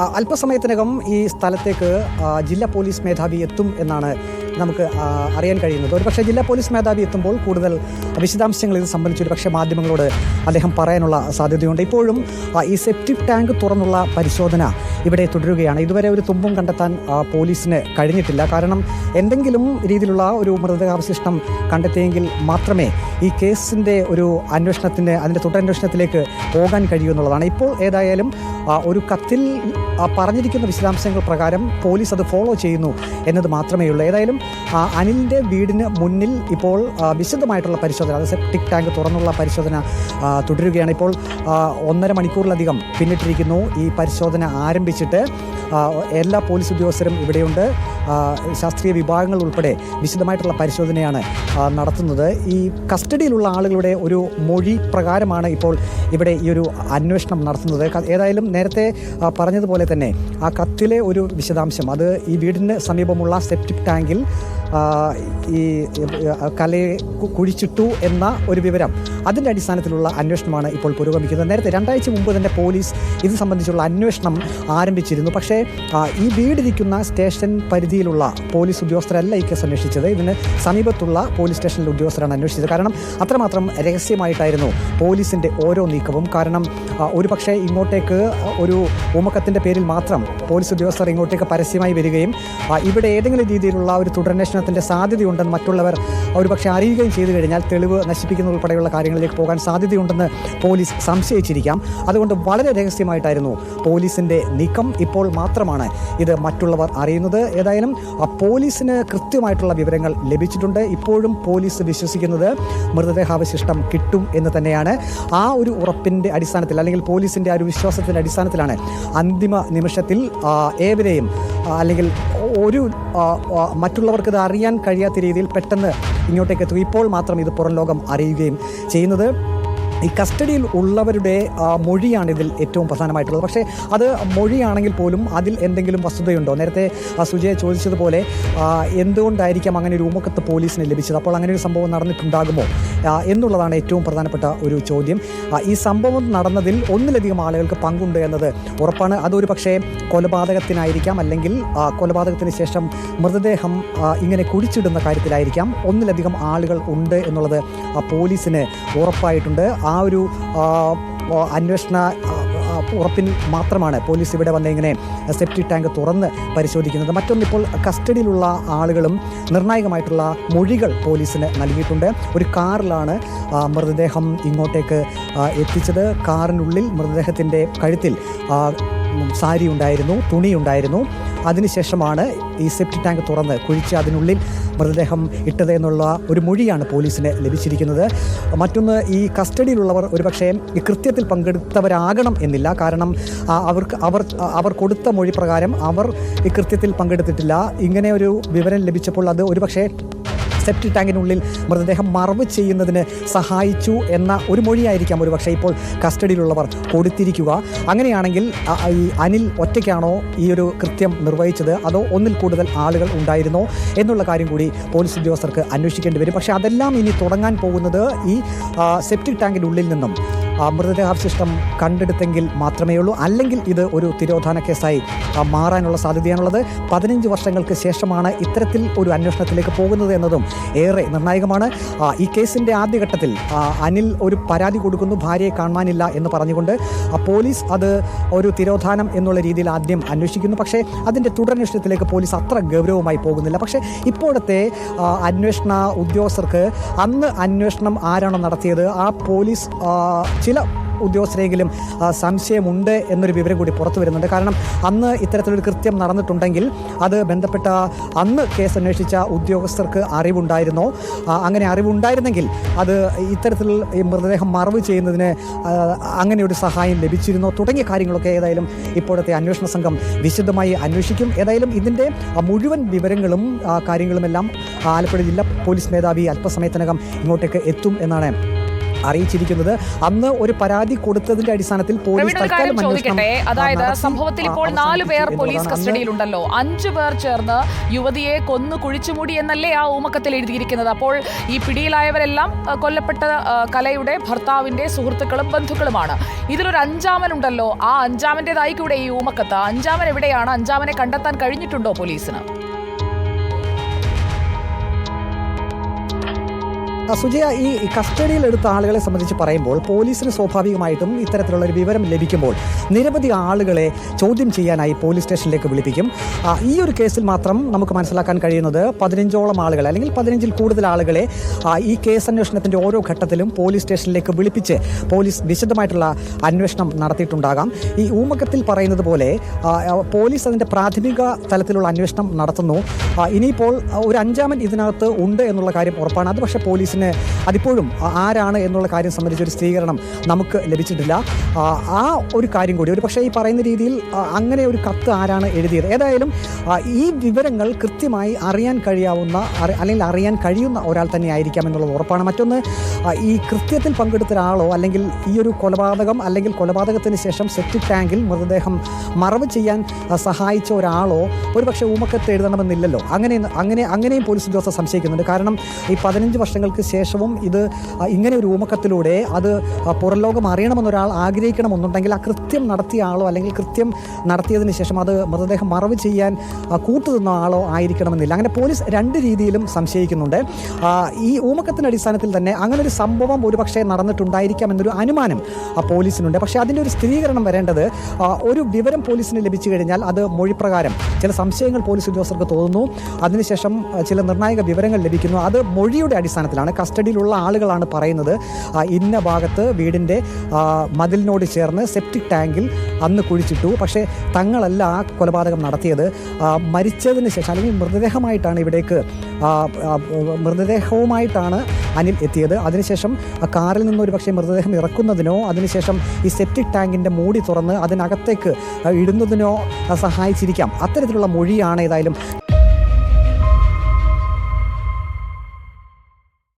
അല്പസമയത്തിനകം ഈ സ്ഥലത്തേക്ക് ജില്ലാ പോലീസ് മേധാവി എത്തും എന്നാണ് നമുക്ക് അറിയാൻ കഴിയുന്നത്. ഒരുപക്ഷെ ജില്ലാ പോലീസ് മേധാവി എത്തുമ്പോൾ കൂടുതൽ വിശദാംശങ്ങൾ ഇത് സംബന്ധിച്ച് ഒരുപക്ഷെ മാധ്യമങ്ങളോട് അദ്ദേഹം പറയാനുള്ള സാധ്യതയുണ്ട്. ഇപ്പോഴും ഈ സെപ്റ്റിക് ടാങ്ക് തുറന്നുള്ള പരിശോധന ഇവിടെ തുടരുകയാണ്. ഇതുവരെ ഒരു തുമ്പും കണ്ടെത്താൻ പോലീസിന് കഴിഞ്ഞിട്ടില്ല. കാരണം എന്തെങ്കിലും രീതിയിലുള്ള ഒരു മൃതദേഹാവശിഷ്ടം കണ്ടെത്തിയെങ്കിൽ മാത്രമേ ഈ കേസിന്റെ ഒരു അന്വേഷണത്തിന് അതിന്റെ തുടരന്വേഷണത്തിലേക്ക് പോകാൻ കഴിയൂ എന്നുള്ളതാണ്. ഇപ്പോൾ ഏതായാലും ഒരു കത്തിൽ പറഞ്ഞിരിക്കുന്ന വിശദാംശങ്ങൾ പ്രകാരം പോലീസ് അത് ഫോളോ ചെയ്യുന്നു എന്നത് മാത്രമേ ഉള്ളൂ ഏതായാലും അനിലിന്റെ വീടിന് മുന്നിൽ ഇപ്പോൾ വിശദമായിട്ടുള്ള പരിശോധന അത് സെപ്റ്റിക് ടാങ്ക് തുറന്നുള്ള പരിശോധന തുടരുകയാണ്. ഇപ്പോൾ ഒന്നര മണിക്കൂറിലധികം പിന്നിട്ടിരിക്കുന്നു ഈ പരിശോധന ആരംഭിച്ചിട്ട് എല്ലാ പോലീസ് ഉദ്യോഗസ്ഥരും ഇവിടെയുണ്ട്. ശാസ്ത്രീയ വിഭാഗങ്ങൾ ഉൾപ്പെടെ വിശദമായിട്ടുള്ള പരിശോധനയാണ് നടത്തുന്നത്. ഈ കസ്റ്റഡിയിലുള്ള ആളുകളുടെ ഒരു മൊഴി പ്രകാരമാണ് ഇപ്പോൾ ഇവിടെ ഈ ഒരു അന്വേഷണം നടത്തുന്നത്. ഏതായാലും നേരത്തെ പറഞ്ഞതുപോലെ തന്നെ ആ കത്തിലെ ഒരു വിശദാംശം അത് ഈ വീടിന് സമീപമുള്ള സെപ്റ്റിക് ടാങ്കിൽ ഈ കലയെ കുഴിച്ചിട്ടു എന്ന ഒരു വിവരം അതിന്റെ അടിസ്ഥാനത്തിലുള്ള അന്വേഷണമാണ് ഇപ്പോൾ പുരോഗമിക്കുന്നത്. നേരത്തെ രണ്ടാഴ്ച മുമ്പ് തന്നെ പോലീസ് ഇത് സംബന്ധിച്ചുള്ള അന്വേഷണം ആരംഭിച്ചിരുന്നു. പക്ഷേ ഈ വീടിരിക്കുന്ന സ്റ്റേഷൻ പരിധിയിലുള്ള പോലീസ് ഉദ്യോഗസ്ഥരല്ല ഈ കേസ് അന്വേഷിച്ചത്. ഇതിന് സമീപത്തുള്ള പോലീസ് സ്റ്റേഷനിലെ ഉദ്യോഗസ്ഥരാണ് അന്വേഷിച്ചത്. കാരണം അത്രമാത്രം രഹസ്യമായിട്ടായിരുന്നു പോലീസിന്റെ ഓരോ നീക്കവും. കാരണം ഒരു പക്ഷേ ഇങ്ങോട്ടേക്ക് ഒരു ഉമക്കത്തിന്റെ പേരിൽ മാത്രം പോലീസ് ഉദ്യോഗസ്ഥർ ഇങ്ങോട്ടേക്ക് പരസ്യമായി വരികയും ഇവിടെ ഏതെങ്കിലും രീതിയിലുള്ള ഒരു തുടരന്വേഷണത്തിന്റെ സാധ്യതയുണ്ടെന്ന് മറ്റുള്ളവർ ഒരു പക്ഷേ അറിയുകയും ചെയ്തു കഴിഞ്ഞാൽ തെളിവ് നശിപ്പിക്കുന്ന ഉൾപ്പെടെയുള്ള കാര്യങ്ങളിലേക്ക് പോകാൻ സാധ്യതയുണ്ടെന്ന് പോലീസ് സംശയിച്ചിരിക്കാം. അതുകൊണ്ട് വളരെ രഹസ്യമായിട്ടായിരുന്നു പോലീസിന്റെ നീക്കം. ഇപ്പോൾ മാത്രമാണ് ഇത് മറ്റുള്ളവർ അറിയുന്നത്. ഏതായാലും പോലീസിന് കൃത്യമായിട്ടുള്ള വിവരങ്ങൾ ലഭിച്ചിട്ടുണ്ട്. ഇപ്പോഴും പോലീസ് വിശ്വസിക്കുന്നത് മൃതദേഹാവശിഷ്ടം കിട്ടും എന്ന് തന്നെയാണ്. ആ ഒരു ഉറപ്പിന്റെ അടിസ്ഥാനത്തിൽ അല്ലെങ്കിൽ പോലീസിന്റെ ആ ഒരു വിശ്വാസത്തിന്റെ അടിസ്ഥാനത്തിലാണ് അന്തിമ നിമിഷത്തിൽ ഏവരെയും അല്ലെങ്കിൽ ഒരു മറ്റുള്ളവർക്ക് ഇത് അറിയാൻ കഴിയാത്ത രീതിയിൽ പെട്ടെന്ന് ഇങ്ങോട്ടേക്ക് എത്തുക ഇപ്പോൾ മാത്രം ഇത് പുറം ലോകം അറിയുകയും ചെയ്യുന്നത് ഈ കസ്റ്റഡിയിൽ ഉള്ളവരുടെ മൊഴിയാണ് ഇതിൽ ഏറ്റവും പ്രധാനമായിട്ടുള്ളത്. പക്ഷേ അത് മൊഴിയാണെങ്കിൽ പോലും അതിൽ എന്തെങ്കിലും വസ്തുതയുണ്ടോ? നേരത്തെ സുജയെ ചോദിച്ചതുപോലെ എന്തുകൊണ്ടായിരിക്കാം അങ്ങനെ ഒരു ഉമക്കത്ത് പോലീസിന് ലഭിച്ചത്? അപ്പോൾ അങ്ങനെ ഒരു സംഭവം നടന്നിട്ടുണ്ടാകുമോ? എന്നുള്ളതാണ് ഏറ്റവും പ്രധാനപ്പെട്ട ഒരു ചോദ്യം. ഈ സംഭവം നടന്നതിൽ ഒന്നിലധികം ആളുകൾക്ക് പങ്കുണ്ട് എന്നത് ഉറപ്പാണ്. അതൊരു പക്ഷേ കൊലപാതകത്തിനായിരിക്കാം. അല്ലെങ്കിൽ കൊലപാതകത്തിന് ശേഷം മൃതദേഹം ഇങ്ങനെ കുഴിച്ചിടുന്ന കാര്യത്തിലായിരിക്കാം. ഒന്നിലധികം ആളുകൾ ഉണ്ട് എന്നുള്ളത് പോലീസിന് ഉറപ്പായിട്ടുണ്ട്. ആ ഒരു അന്വേഷണ ഉറപ്പിൽ മാത്രമാണ് പോലീസ് ഇവിടെ വന്ന് ഇങ്ങനെ സെപ്റ്റിക് ടാങ്ക് തുറന്ന് പരിശോധിക്കുന്നത്. മറ്റൊന്നിപ്പോൾ കസ്റ്റഡിയിലുള്ള ആളുകളും നിർണായകമായിട്ടുള്ള മൊഴികൾ പോലീസിന് നൽകിയിട്ടുണ്ട്. ഒരു കാറിലാണ് മൃതദേഹം ഇങ്ങോട്ടേക്ക് എത്തിച്ചത്. കാറിനുള്ളിൽ മൃതദേഹത്തിന്റെ കഴുത്തിൽ സാരി ഉണ്ടായിരുന്നു തുണി ഉണ്ടായിരുന്നു. അതിനുശേഷമാണ് ഈ സെപ്റ്റി ടാങ്ക് തുറന്ന് കുഴിച്ച് അതിനുള്ളിൽ മൃതദേഹം ഇട്ടതെന്നുള്ള ഒരു മൊഴിയാണ് പോലീസിന് ലഭിച്ചിരിക്കുന്നത്. മറ്റൊന്ന് ഈ കസ്റ്റഡിയിലുള്ളവർ ഒരുപക്ഷേ ഈ കൃത്യത്തിൽ പങ്കെടുത്തവരാകണം എന്നില്ല. കാരണം അവർക്ക് അവർ അവർ കൊടുത്ത മൊഴി പ്രകാരം അവർ ഈ കൃത്യത്തിൽ പങ്കെടുത്തിട്ടില്ല. ഇങ്ങനെ ഒരു വിവരം ലഭിച്ചപ്പോൾ അത് ഒരുപക്ഷേ സെപ്റ്റി ടാങ്കിനുള്ളിൽ മൃതദേഹം മറവ് ചെയ്യുന്നതിന് സഹായിച്ചു എന്ന ഒരു മൊഴിയായിരിക്കാം ഒരു പക്ഷേ ഇപ്പോൾ കസ്റ്റഡിയിലുള്ളവർ കൊടുത്തിരിക്കുക. അങ്ങനെയാണെങ്കിൽ ഈ അനിൽ ഒറ്റയ്ക്കാണോ ഈ ഒരു കൃത്യം നിർവഹിച്ചത്? അതോ ഒന്നിൽ കൂടുതൽ ആളുകൾ ഉണ്ടായിരുന്നോ? എന്നുള്ള കാര്യം കൂടി പോലീസ് ഉദ്യോഗസ്ഥർക്ക് അന്വേഷിക്കേണ്ടി വരും. പക്ഷേ അതെല്ലാം ഇനി തുടങ്ങാൻ പോകുന്നത് ഈ സെപ്റ്റിക് ടാങ്കിനുള്ളിൽ നിന്നും മൃതദേഹാവശിഷ്ടം കണ്ടെടുത്തെങ്കിൽ മാത്രമേ ഉള്ളൂ. അല്ലെങ്കിൽ ഇത് ഒരു തിരോധാന കേസായി മാറാനുള്ള സാധ്യതയാണുള്ളത്. പതിനഞ്ച് വർഷങ്ങൾക്ക് ശേഷമാണ് ഇത്തരത്തിൽ ഒരു അന്വേഷണത്തിലേക്ക് പോകുന്നത് എന്നതും ഏറെ നിർണായകമാണ്. ഈ കേസിന്റെ ആദ്യഘട്ടത്തിൽ അനിൽ ഒരു പരാതി കൊടുക്കുന്നു ഭാര്യയെ കാണാനില്ല എന്ന് പറഞ്ഞുകൊണ്ട്. പോലീസ് അത് ഒരു തിരോധാനം എന്നുള്ള രീതിയിൽ ആദ്യം അന്വേഷിക്കുന്നു. പക്ഷേ അതിന്റെ തുടരന്വേഷണത്തിലേക്ക് പോലീസ് അത്ര ഗൗരവമായി പോകുന്നില്ല. പക്ഷേ ഇപ്പോഴത്തെ അന്വേഷണ ഉദ്യോഗസ്ഥർക്ക് അന്ന് അന്വേഷണം ആരാണോ നടത്തിയത് ആ പോലീസ് ചില ഉദ്യോഗസ്ഥരെങ്കിലും സംശയമുണ്ട് എന്നൊരു വിവരം കൂടി പുറത്തു വരുന്നുണ്ട്. കാരണം അന്ന് ഇത്തരത്തിലൊരു കൃത്യം നടന്നിട്ടുണ്ടെങ്കിൽ അത് ബന്ധപ്പെട്ട അന്ന് കേസ് അന്വേഷിച്ച ഉദ്യോഗസ്ഥർക്ക് അറിവുണ്ടായിരുന്നോ? അങ്ങനെ അറിവുണ്ടായിരുന്നെങ്കിൽ അത് ഇത്തരത്തിൽ ഈ മൃതദേഹം മറവ് ചെയ്യുന്നതിന് അങ്ങനെ ഒരു സഹായം ലഭിച്ചിരുന്നോ? തുടങ്ങിയ കാര്യങ്ങളൊക്കെ ഏതായാലും ഇപ്പോഴത്തെ അന്വേഷണ സംഘം വിശദമായി അന്വേഷിക്കും. ഏതായാലും ഇതിന്റെ മുഴുവൻ വിവരങ്ങളും കാര്യങ്ങളുമെല്ലാം ആലപ്പുഴ ജില്ലാ പോലീസ് മേധാവി അല്പസമയത്തിനകം ഇങ്ങോട്ടേക്ക് എത്തും എന്നാണ് അറിയിച്ചിരിക്കുന്നത്. അന്ന് ഒരു പരാതി കൊടുത്തതിന്റെ അടിസ്ഥാനത്തിൽ പോലീസ് തൽക്കാലം ചോദിക്കട്ടെ. അതായത് സംഭവത്തിൽ ഇപ്പോൾ നാല് പേർ പോലീസ് കസ്റ്റഡിയിലുണ്ടല്ലോ. അഞ്ചു പേർ ചേർന്ന് യുവതിയെ കൊന്നു കുഴിച്ചുമൂടി എന്നല്ലേ ആ ഊമക്കത്തിൽ എഴുതിയിരിക്കുന്നത്. അപ്പോൾ ഈ പിടിയിലായവരെല്ലാം കൊല്ലപ്പെട്ട കലയുടെ ഭർത്താവിന്റെ സുഹൃത്തുക്കളും ബന്ധുക്കളുമാണ്. ഇതിലൊരു അഞ്ചാമനുണ്ടല്ലോ. ആ അഞ്ചാമന്റേതായി കൂടെ ഈ ഊമക്കത്ത്? അഞ്ചാമൻ എവിടെയാണ്? അഞ്ചാമനെ കണ്ടെത്താൻ കഴിഞ്ഞിട്ടുണ്ടോ പോലീസിന്? സുജയ ഈ കസ്റ്റഡിയിൽ എടുത്ത ആളുകളെ സംബന്ധിച്ച് പറയുമ്പോൾ പോലീസിന് സ്വാഭാവികമായിട്ടും ഇത്തരത്തിലുള്ള ഒരു വിവരം ലഭിക്കുമ്പോൾ നിരവധി ആളുകളെ ചോദ്യം ചെയ്യാനായി പോലീസ് സ്റ്റേഷനിലേക്ക് വിളിപ്പിക്കും. ഈ ഒരു കേസിൽ മാത്രം നമുക്ക് മനസ്സിലാക്കാൻ കഴിയുന്നത് പതിനഞ്ചോളം ആളുകൾ അല്ലെങ്കിൽ പതിനഞ്ചിൽ കൂടുതൽ ആളുകളെ ഈ കേസ് അന്വേഷണത്തിന്റെ ഓരോ ഘട്ടത്തിലും പോലീസ് സ്റ്റേഷനിലേക്ക് വിളിപ്പിച്ച് പോലീസ് വിശദമായിട്ടുള്ള അന്വേഷണം നടത്തിയിട്ടുണ്ടാകാം. ഈ ഊമക്കത്തിൽ പറയുന്നത് പോലെ പോലീസ് അതിന്റെ പ്രാഥമിക തലത്തിലുള്ള അന്വേഷണം നടത്തുന്നു. ഇനിയിപ്പോൾ ഒരു അഞ്ചാമൻ ഇതിനകത്ത് ഉണ്ട് എന്നുള്ള കാര്യം ഉറപ്പാണ്. അത് പക്ഷേ പോലീസിന് അതിപ്പോഴും ആരാണ് എന്നുള്ള കാര്യം സംബന്ധിച്ച് ഒരു സ്ഥിരീകരണം നമുക്ക് ലഭിച്ചിട്ടില്ല. ആ, ഒരു കാര്യം കൂടി ഒരു പക്ഷേ ഈ പറയുന്ന രീതിയിൽ അങ്ങനെ ഒരു കത്ത് ആരാണ് എഴുതിയത്? ഏതായാലും ഈ വിവരങ്ങൾ കൃത്യമായി അറിയാൻ കഴിയാവുന്ന അല്ലെങ്കിൽ അറിയാൻ കഴിയുന്ന ഒരാൾ തന്നെ ആയിരിക്കാം എന്നുള്ളത് ഉറപ്പാണ്. മറ്റൊന്ന് ഈ കൃത്യത്തിൽ പങ്കെടുത്ത ഒരാളോ അല്ലെങ്കിൽ ഈ ഒരു കൊലപാതകം അല്ലെങ്കിൽ കൊലപാതകത്തിന് ശേഷം സെപ്റ്റിക് ടാങ്കിൽ മൃതദേഹം മറവ് ചെയ്യാൻ സഹായിച്ച ഒരാളോ ഒരു പക്ഷേ ഊമക്കത്ത് എഴുതണമെന്നില്ലല്ലോ. അങ്ങനെ അങ്ങനെ അങ്ങനെയും പോലീസ് ഉദ്യോഗസ്ഥർ സംശയിക്കുന്നുണ്ട്. കാരണം ഈ പതിനഞ്ച് വർഷങ്ങൾക്ക് ശേഷവും ഇത് ഇങ്ങനെ ഒരു ഊമക്കത്തിലൂടെ അത് പുറലോകം പുറം ലോകം അറിയണമെന്നൊരാൾ ആഗ്രഹിക്കണമെന്നുണ്ടെങ്കിൽ ആ കൃത്യം നടത്തിയ ആളോ അല്ലെങ്കിൽ കൃത്യം നടത്തിയതിന് ശേഷം അത് മൃതദേഹം മറവ് ചെയ്യാൻ കൂട്ടുതുന്ന ആളോ ആയിരിക്കണമെന്നില്ല. അങ്ങനെ പോലീസ് രണ്ട് രീതിയിലും സംശയിക്കുന്നുണ്ട്. ഈ ഊമക്കത്തിന്റെ അടിസ്ഥാനത്തിൽ തന്നെ അങ്ങനെ ഒരു സംഭവം ഒരുപക്ഷെ നടന്നിട്ടുണ്ടായിരിക്കാം എന്നൊരു അനുമാനം പോലീസിനുണ്ട്. പക്ഷേ അതിന്റെ ഒരു സ്ഥിരീകരണം വരേണ്ടത് ഒരു വിവരം പോലീസിന് ലഭിച്ചു കഴിഞ്ഞാൽ അത് മൊഴിപ്രകാരം. ചില സംശയങ്ങൾ പോലീസ് ഉദ്യോഗസ്ഥർക്ക് തോന്നുന്നു. അതിനുശേഷം ചില നിർണായക വിവരങ്ങൾ ലഭിക്കുന്നു. അത് മൊഴിയുടെ അടിസ്ഥാനത്തിലാണ്. കസ്റ്റഡിയിലുള്ള ആളുകളാണ് പറയുന്നത്. ഇന്ന ഭാഗത്ത് വീടിന്റെ മതിലിനോട് ചേർന്ന് സെപ്റ്റിക് ടാങ്കിൽ അന്ന് കുഴിച്ചിട്ടു. പക്ഷേ തങ്ങളല്ല ആ കൊലപാതകം നടത്തിയത്. മരിച്ചതിന് ശേഷം അല്ലെങ്കിൽ മൃതദേഹമായിട്ടാണ് ഇവിടേക്ക് മൃതദേഹവുമായിട്ടാണ് അനിൽ എത്തിയത്. അതിനുശേഷം കാറിൽ നിന്ന് ഒരു പക്ഷേ മൃതദേഹം ഇറക്കുന്നതിനോ അതിനുശേഷം ഈ സെപ്റ്റിക് ടാങ്കിന്റെ മൂടി തുറന്ന് അതിനകത്തേക്ക് ഇടുന്നതിനോ സഹായിച്ചിരിക്കാം. അത്തരത്തിലുള്ള മൊഴിയാണ് ഏതായാലും